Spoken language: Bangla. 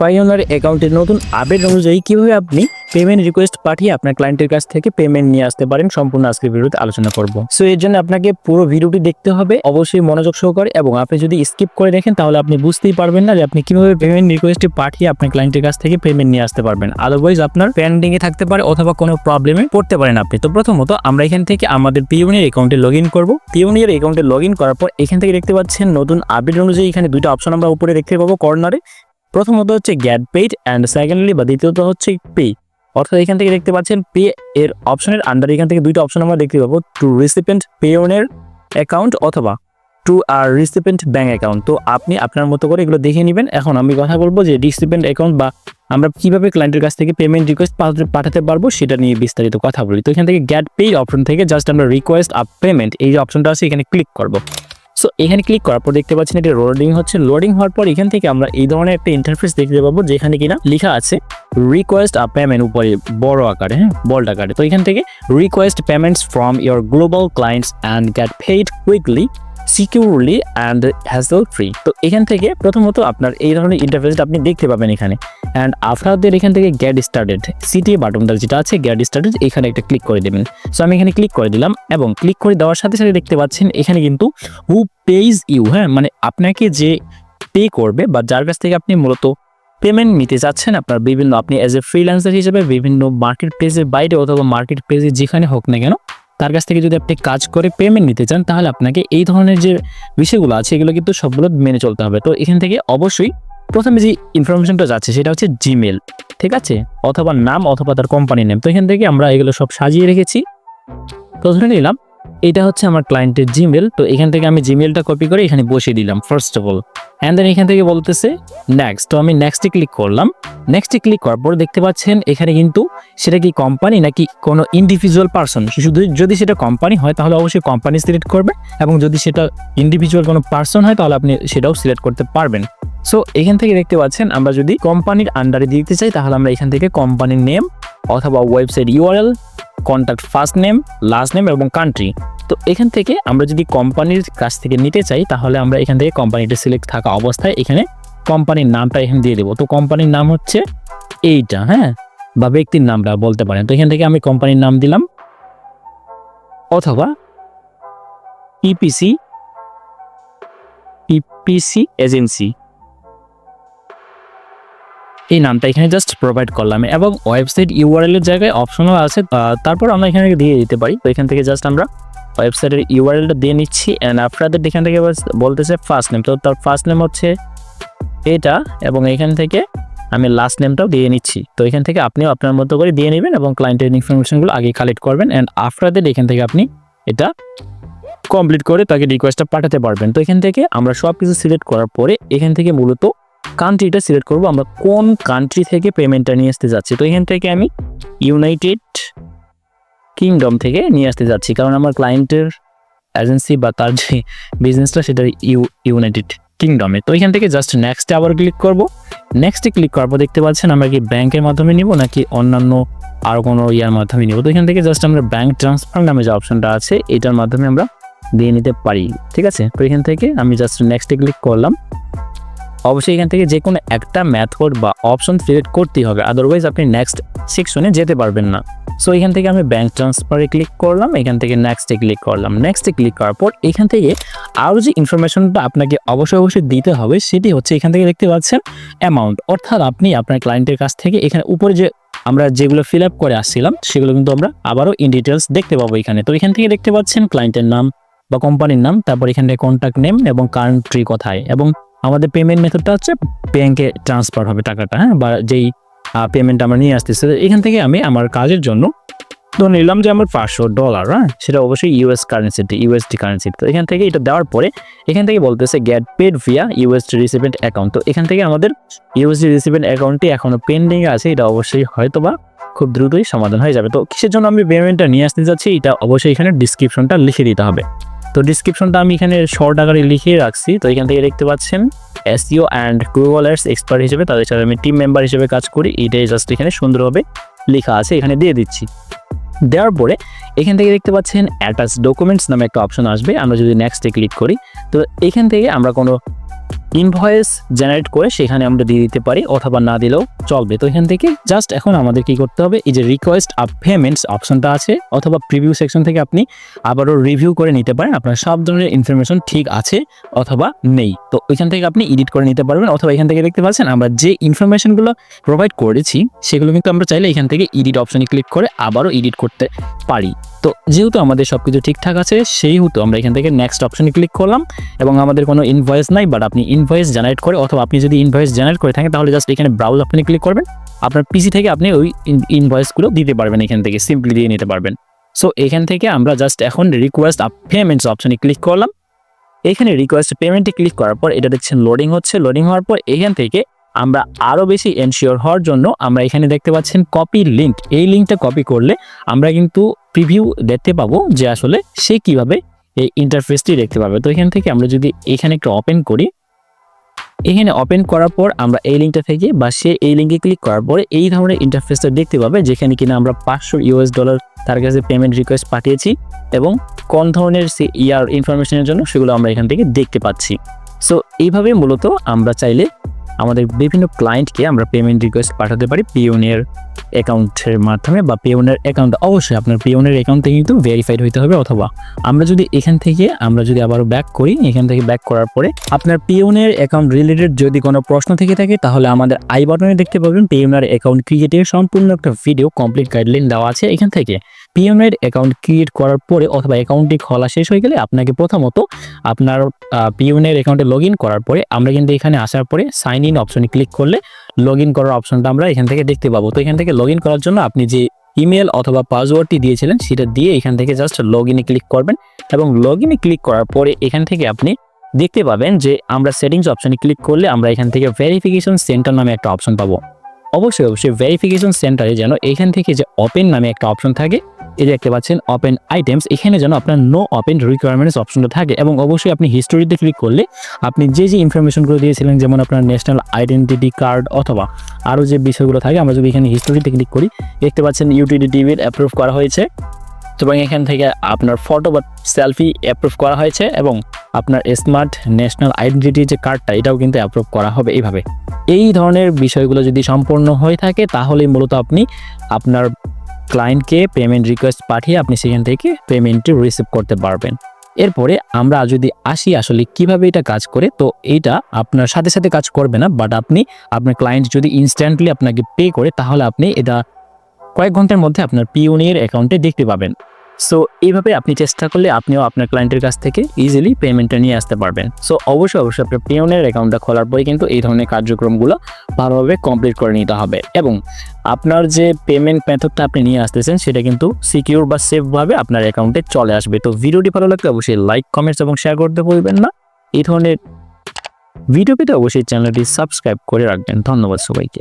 পাইওনার অ্যাকাউন্টের নতুন আপডেট অনুযায়ী কীভাবে আপনি পেমেন্ট রিকোয়েস্ট পাঠিয়ে আপনার ক্লায়েন্টের কাছ থেকে পেমেন্ট নিয়ে আসতে পারেন, সম্পূর্ণ আজকের ভিডিওতে আলোচনা করব। সো এর জন্য আপনাকে পুরো ভিডিওটি দেখতে হবে, অবশ্যই মনোযোগ সহকারে এবং আপনি যদি স্কিপ করে দেখেন, তাহলে আপনি বুঝতেই পারবেন না যে আপনি কীভাবে পেমেন্ট রিকোয়েস্টটি পাঠিয়ে আপনার ক্লায়েন্টের কাছ থেকে পেমেন্ট নিয়ে আসতে পারবেন। আদারওয়াইজ আপনার পেন্ডিং এ থাকতে পারে অথবা কোনো প্রবলেমে পড়তে পারেন আপনি। তো প্রথমত, আমরা এখান থেকে আমাদের পিওনিয়ার অ্যাকাউন্টে লগ ইন করব। পিওনিয়ার অ্যাকাউন্টে লগ ইন করার পর এখান থেকে দেখতে পাচ্ছেন নতুন আপডেট অনুযায়ী এখানে দুইটা অপশন আমরা উপরে দেখতে পাবো কর্নারে প্রথমত হচ্ছে গ্যাট পেইড অ্যান্ড সেকেন্ডলি বা দ্বিতীয়ত হচ্ছে পে অর্থাৎ এখান থেকে দেখতে পাচ্ছেন পে এর অপশনের আন্ডার এখান থেকে দুইটা অপশন আমরা দেখতে পাবো টু রিসিপেন্ট পেওনের অ্যাকাউন্ট অথবা টু আর রিসিপেন্ট ব্যাঙ্ক অ্যাকাউন্ট তো আপনি আপনার মতো করে এগুলো দেখে নেবেন। এখন আমি কথা বলব যে রিসিপেন্ট অ্যাকাউন্ট বা আমরা কীভাবে ক্লায়েন্টের কাছ থেকে পেমেন্ট রিকোয়েস্ট পাঠাতে পারব সেটা নিয়ে বিস্তারিত কথা বলি। তো এখান থেকে গ্যাট পেইড অপশন থেকে জাস্ট আমরা রিকোয়েস্ট আপ পেমেন্ট এই যে অপশনটা আছে, এখানে ক্লিক করব। সো এখানে ক্লিক করার পর দেখতে পাচ্ছেন এটা লোডিং হচ্ছে। লোডিং হওয়ার পর এখান থেকে আমরা এই ধরনের একটা ইন্টারফেস দেখতে পাবো, যেখানে কিনা লেখা আছে রিকোয়েস্ট আ পেমেন্ট উপরে বড় আকারে হ্যাঁ বল্ড আকারে। তো এখান থেকে request payments from your global clients and get paid quickly securely and hassle free তো এখান থেকে প্রথমত আপনার এই ধরনের ইন্টারফেসটা আপনি দেখতে পাবেন এখানে। অ্যান্ড আফটারদের এখান থেকে গ্যাট স্টার্টেড সিটি বাটনটা যেটা আছে গ্যাট স্টার্টেড এখানে একটা ক্লিক করে দেবেন। সো আমি এখানে ক্লিক করে দিলাম এবং ক্লিক করে দেওয়ার সাথে সাথে দেখতে পাচ্ছেন এখানে কিন্তু হু পেজ ইউ হ্যাঁ? মানে আপনাকে যে পে করবে বা যার কাছ থেকে আপনি মূলত পেমেন্ট নিতে যাচ্ছেন আপনার বিভিন্ন, আপনি অ্যাজ এ ফ্রিল্যান্সার হিসেবে বিভিন্ন মার্কেট প্লেসের বাইরে অথবা মার্কেট প্লেসে যেখানে হোক না কেন তার কাছ থেকে যদি আপনি কাজ করে পেমেন্ট নিতে চান, তাহলে আপনাকে এই ধরনের যে বিষয়গুলো আছে, এগুলো কিন্তু সবগুলো মেনে চলতে হবে। তো এখান থেকে অবশ্যই প্রথমে যে ইনফরমেশনটা যাচ্ছে, সেটা হচ্ছে জিমেল ঠিক আছে? অথবা নাম অথবা তার কোম্পানির নেম তো এখান থেকে আমরা এগুলো সব সাজিয়ে রেখেছি। তো ধরে নিলাম এটা হচ্ছে আমার ক্লায়েন্টের জিমেল তো এখান থেকে আমি জিমেলটা কপি করে এখানে বসিয়ে দিলাম first of all and then এখান থেকে বলতেছে নেক্সট তো আমি নেক্সটে ক্লিক করলাম। নেক্সটে ক্লিক করার পর দেখতে পাচ্ছেন, এখানে কিন্তু সেটা কি কোম্পানি নাকি কোনো ইন্ডিভিজুয়াল পার্সন শুধু যদি সেটা কোম্পানি হয়, তাহলে অবশ্যই কোম্পানি সিলেক্ট করবে এবং যদি সেটা ইন্ডিভিজুয়াল কোনো পার্সন হয়, তাহলে আপনি সেটাও সিলেক্ট করতে পারবেন। সো এখান থেকে দেখতে পাচ্ছেন, আমরা যদি কোম্পানির আন্ডারে দিতে চাই, তাহলে আমরা এখান থেকে কোম্পানির নেম অথবা website URL contact first name last name এবং কান্ট্রি তো এখান থেকে আমরা যদি কোম্পানির কাছ থেকে নিতে চাই, তাহলে আমরা এখান থেকে কোম্পানিটা সিলেক্ট থাকা অবস্থায় এখানে কোম্পানির নামটা এখানে দিয়ে দেবো। তো কোম্পানির নাম হচ্ছে এইটা হ্যাঁ? বা ব্যক্তির নামটা বলতে পারেন। তো এখান থেকে আমি কোম্পানির নাম দিলাম। অথবা ইপিসি ইপিসি এজেন্সি এই নামটা এখানে জাস্ট প্রোভাইড করলাম এবং ওয়েবসাইট ইউআরএল এর জায়গায় অপশনও আছে তারপর আমরা এখানে দিয়ে দিতে পারি। তো এখান থেকে জাস্ট আমরা ওয়েবসাইটের ইউআরএলটা দিয়ে নিচ্ছি অ্যান্ড আফটার এখান থেকে বলতেছে ফার্স্ট নেম তো তার ফার্স্ট নেম হচ্ছে এটা এবং এখান থেকে আমি লাস্ট নেমটাও দিয়ে নিচ্ছি। তো এখান থেকে আপনিও আপনার মতো করে দিয়ে নেবেন এবং ক্লায়েন্টের ইনফরমেশনগুলো আগে কালেক্ট করবেন অ্যান্ড আফটার এখান থেকে আপনি এটা কমপ্লিট করে তাকে রিকোয়েস্টটা পাঠাতে পারবেন। তো এখান থেকে আমরা সব কিছু সিলেক্ট করার পরে এখান থেকে মূলত কান্ট্রিটা সিলেক্ট করব, আমরা কোন কান্ট্রি থেকে পেমেন্টটা নিয়ে আসতে যাচ্ছি? তো এখান থেকে আমি ইউনাইটেড কিংডম থেকে নিয়ে আসতে যাচ্ছি, কারণ আমার ক্লায়েন্টের এজেন্সি বা তার যে বিজনেসটা সেটা ইউ ইউনাইটেড কিংডমে তো এখান থেকে জাস্ট নেক্সটে আবার ক্লিক করব। নেক্সটে ক্লিক করার পর দেখতে পাচ্ছেন আমরা কি ব্যাংকের মাধ্যমে নিব, নাকি অন্যান্য আর কোনো ইয়ার মাধ্যমে নিব? তো এখান থেকে জাস্ট আমরা ব্যাংক ট্রান্সফার নামে যে অপশনটা আছে, এটার মাধ্যমে আমরা দিয়ে নিতে পারি, ঠিক আছে? তো এখান থেকে আমি জাস্ট নেক্সটে ক্লিক করলাম। অবশ্যই এখান থেকে যে কোনো একটা মেথড বা অপশন সিলেক্ট করতেই হবে আদারওয়াইজ আপনি নেক্সট সেকশনে যেতে পারবেন না। সো এখান থেকে আমি ব্যাংক ট্রান্সফারে ক্লিক করলাম, এখান থেকে নেক্সটে ক্লিক করলাম। নেক্সটে ক্লিক করার পর এখান থেকে আরও যে ইনফরমেশনটা আপনাকে অবশ্যই অবশ্যই দিতে হবে, সেটি হচ্ছে এখান থেকে দেখতে পাচ্ছেন অ্যামাউন্ট অর্থাৎ আপনি আপনার ক্লায়েন্টের কাছ থেকে এখানে উপরে যে আমরা যেগুলো ফিল আপ করে আসছিলাম, সেগুলো কিন্তু আমরা আবারও ইন ডিটেলস দেখতে পাবো এখানে। তো এখান থেকে দেখতে পাচ্ছেন ক্লায়েন্টের নাম বা কোম্পানির নাম, তারপর এখানে কন্ট্যাক্ট নেম এবং কান্ট্রি কোথায়। এবং আমাদের পেমেন্ট মেথডটা হচ্ছে ব্যাংকে ট্রান্সফার হবে টাকাটা হ্যাঁ? বা যেই পেমেন্ট আমরা নিয়ে আসতেছি এখান থেকে আমি আমার কাজের জন্য ধরে নিলাম যে আমার পাঁচশো ডলার হ্যাঁ? সেটা অবশ্যই ইউএস কারেন্সিতে ইউএসডি কারেন্সি তো। এখান থেকে এটা দেওয়ার পরে এখান থেকে বলতেছে get paid via USD recipient account তো এখান থেকে আমাদের ইউএসডি রিসিভেন্ট অ্যাকাউন্টটি এখনও পেন্ডিং আছে, এটা অবশ্যই হয়তো বা খুব দ্রুতই সমাধান হয়ে যাবে। তো কিসের জন্য আমি পেমেন্টটা নিয়ে আসতে যাচ্ছি, এটা অবশ্যই এখানে ডিসক্রিপশনটা লিখে দিতে হবে। তো ডিসক্রিপশনটা আমি এখানে শর্ট আকারে লিখে রাখছি। তো এখান থেকে দেখতে পাচ্ছেন SEO and Google ads expert হিসেবে তাদের সাথে আমি টিম মেম্বার হিসেবে কাজ করি। এটাই জাস্ট এখানে সুন্দরভাবে লেখা আছে, এখানে দিয়ে দিচ্ছি। দেওয়ার পরে এখান থেকে দেখতে পাচ্ছেন অ্যাটাচ ডকুমেন্টস নামে একটা অপশন আসবে। আমরা যদি নেক্সটে ক্লিক করি, তো এখান থেকে আমরা কোনো ইনভয়েস জেনারেট করে সেখানে আমরা দিয়ে দিতে পারি অথবা না দিলেও চলবে। তো এখান থেকে জাস্ট এখন আমাদের কি করতে হবে? এই যে রিকোয়েস্ট আপ পেমেন্টস অপশনটা আছে অথবা প্রিভিউ সেকশন থেকে আপনি আবারও রিভিউ করে নিতে পারেন। আপনার সব ধরনের ইনফরমেশন ঠিক আছে অথবা নেই। তো ওইখান থেকে আপনি এডিট করে নিতে পারবেন অথবা এখান থেকে দেখতে পাচ্ছেন আমরা যে ইনফরমেশনগুলো প্রোভাইড করেছি সেগুলো কিন্তু আমরা চাইলে এখান থেকে এডিট অপশনে ক্লিক করে আবারও এডিট করতে পারি। তো যেহেতু আমাদের সব কিছু ঠিকঠাক আছে, সেইহেতু আমরা এখান থেকে নেক্সট অপশনে ক্লিক করলাম এবং আমাদের কোনো ইনভয়েস নাই বাট আপনি ইনভয়েস জেনারেট করে অথবা আপনি যদি ইনভয়েস জেনারেট করে থাকেন, তাহলে জাস্ট এখানে ব্রাউজ অপশনে ক্লিক করবেন। আপনার পিসি থেকে আপনি ওই ইনভয়েসগুলো দিতে পারবেন এখান থেকে সিম্পলি দিয়ে নিতে পারবেন। সো এখান থেকে আমরা জাস্ট এখন রিকোয়েস্ট পেমেন্টস অপশনে ক্লিক করলাম। এখানে রিকোয়েস্ট পেমেন্টে ক্লিক করার পর এটা দেখছেন লোডিং হচ্ছে। লোডিং হওয়ার পর এখান থেকে আমরা আরও বেশি এনশিওর হওয়ার জন্য আমরা এখানে দেখতে পাচ্ছেন কপি লিঙ্ক এই লিঙ্কটা কপি করলে আমরা কিন্তু প্রিভিউ দেখতে পাবো যে আসলে সে কীভাবে এই ইন্টারফেসটি দেখতে পাবে। তো এখান থেকে আমরা যদি এখানে একটু ওপেন করি, এখানে ওপেন করার পর আমরা এই লিঙ্কটা থেকে বা সে এই লিঙ্কে ক্লিক করার পরে এই ধরনের ইন্টারফেসটা দেখতে পাবে, যেখানে কিনা আমরা পাঁচশো ইউএস ডলার তার কাছে পেমেন্ট রিকোয়েস্ট পাঠিয়েছি এবং কোন ধরনের সে ইয়ার ইনফরমেশনের জন্য সেগুলো আমরা এখান থেকে দেখতে পাচ্ছি। সো এইভাবে মূলত আমরা চাইলে আমাদের বিভিন্ন ক্লায়েন্টকে আমরা পেমেন্ট রিকোয়েস্ট পাঠাতে পারি পিওনের অ্যাকাউন্টের মাধ্যমে বা পিওনের অ্যাকাউন্ট অবশ্যই আপনার পিওনের অ্যাকাউন্টে কিন্তু ভেরিফাইড হতে হবে অথবা আমরা যদি এখান থেকে, আমরা যদি আবারও ব্যাক করি, এখান থেকে ব্যাক করার পরে আপনার পিওনের অ্যাকাউন্ট রিলেটেড যদি কোনো প্রশ্ন থেকে থাকে, তাহলে আমাদের আই বাটনে দেখতে পাবেন পিওনের অ্যাকাউন্ট ক্রিয়েটের সম্পূর্ণ একটা ভিডিও কমপ্লিট গাইডলাইন দেওয়া আছে এখান থেকে। পিওনের অ্যাকাউন্ট ক্রিয়েট করার পরে অথবা অ্যাকাউন্টটি খোলা শেষ হয়ে গেলে আপনাকে প্রথমত আপনার পিওনের অ্যাকাউন্টে লগ করার পরে আমরা কিন্তু এখানে আসার পরে সাইন ইন অপশনে ক্লিক করলে লগ করার অপশনটা আমরা এখান থেকে দেখতে পাবো। তো এখান থেকে লগ করার জন্য আপনি যে ইমেল অথবা পাসওয়ার্ডটি দিয়েছিলেন সেটা দিয়ে এখান থেকে জাস্ট লগ ইনে ক্লিক করবেন এবং লগ ইনে ক্লিক করার পরে এখান থেকে আপনি দেখতে পাবেন যে আমরা সেটিংস অপশনে ক্লিক করলে আমরা এখান থেকে ভেরিফিকেশন সেন্টার নামে একটা অপশন পাবো। অবশ্যই অবশ্যই ভেরিফিকেশন সেন্টারে যেন এখান থেকে যে ওপেন নামে একটা অপশন থাকে এই যে দেখতে পাচ্ছেন ওপেন আইটেমস এখানে যেন আপনার নো ওপেন রিকোয়ারমেন্টস অপশনটা থাকে এবং অবশ্যই আপনি হিস্টোরিতে ক্লিক করলে আপনি যে যে ইনফরমেশনগুলো দিয়েছিলেন, যেমন আপনার ন্যাশনাল আইডেন্টিটি কার্ড অথবা আরও যে বিষয়গুলো থাকে, আমরা যদি এখানে হিস্টোরিতে ক্লিক করি, দেখতে পাচ্ছেন ইউটিলিটি টিভির অ্যাপ্রুভ করা হয়েছে। এবং এখান থেকে আপনার ফটো বা সেলফি অ্যাপ্রুভ করা হয়েছে এবং আপনার স্মার্ট ন্যাশনাল আইডেন্টিটি যে কার্ডটা এটাও কিন্তু অ্যাপ্রুভ করা হবে এইভাবে। এই ধরনের বিষয়গুলো যদি সম্পূর্ণ হয়ে থাকে তাহলে মূলত আপনি আপনার ক্লায়েন্টকে পেমেন্ট রিকোয়েস্ট পাঠিয়ে আপনি সেখান থেকে পেমেন্টটি রিসিভ করতে পারবেন। এরপরে আমরা যদি আসি আসলে কীভাবে এটা কাজ করে, তো এটা আপনার সাথে সাথে কাজ করবে না বাট আপনি, আপনার ক্লায়েন্ট যদি ইনস্ট্যান্টলি আপনাকে পে করে, তাহলে আপনি এটা কয়েক ঘণ্টার মধ্যে আপনার পিওনির অ্যাকাউন্টে দেখতে পাবেন। সো এইভাবে আপনি চেষ্টা করলে আপনিও আপনার ক্লায়েন্টের কাছ থেকে ইজিলি পেমেন্টটা নিয়ে আসতে পারবেন। সো অবশ্যই অবশ্যই আপনার পিওনের অ্যাকাউন্টটা খোলার পরে কিন্তু এই ধরনের কার্যক্রমগুলো ভালোভাবে কমপ্লিট করে নিতে হবে। এবং আপনার যে পেমেন্ট মেথডটা আপনি নিয়ে আসতেছেন, সেটা কিন্তু সিকিউর বা সেফভাবে আপনার অ্যাকাউন্টে চলে আসবে। তো ভিডিওটি ভালো লাগলে অবশ্যই লাইক কমেন্টস এবং শেয়ার করতে ভুলবেন না। এই ধরনের ভিডিও পেতে অবশ্যই চ্যানেলটি সাবস্ক্রাইব করে রাখবেন। ধন্যবাদ সবাইকে।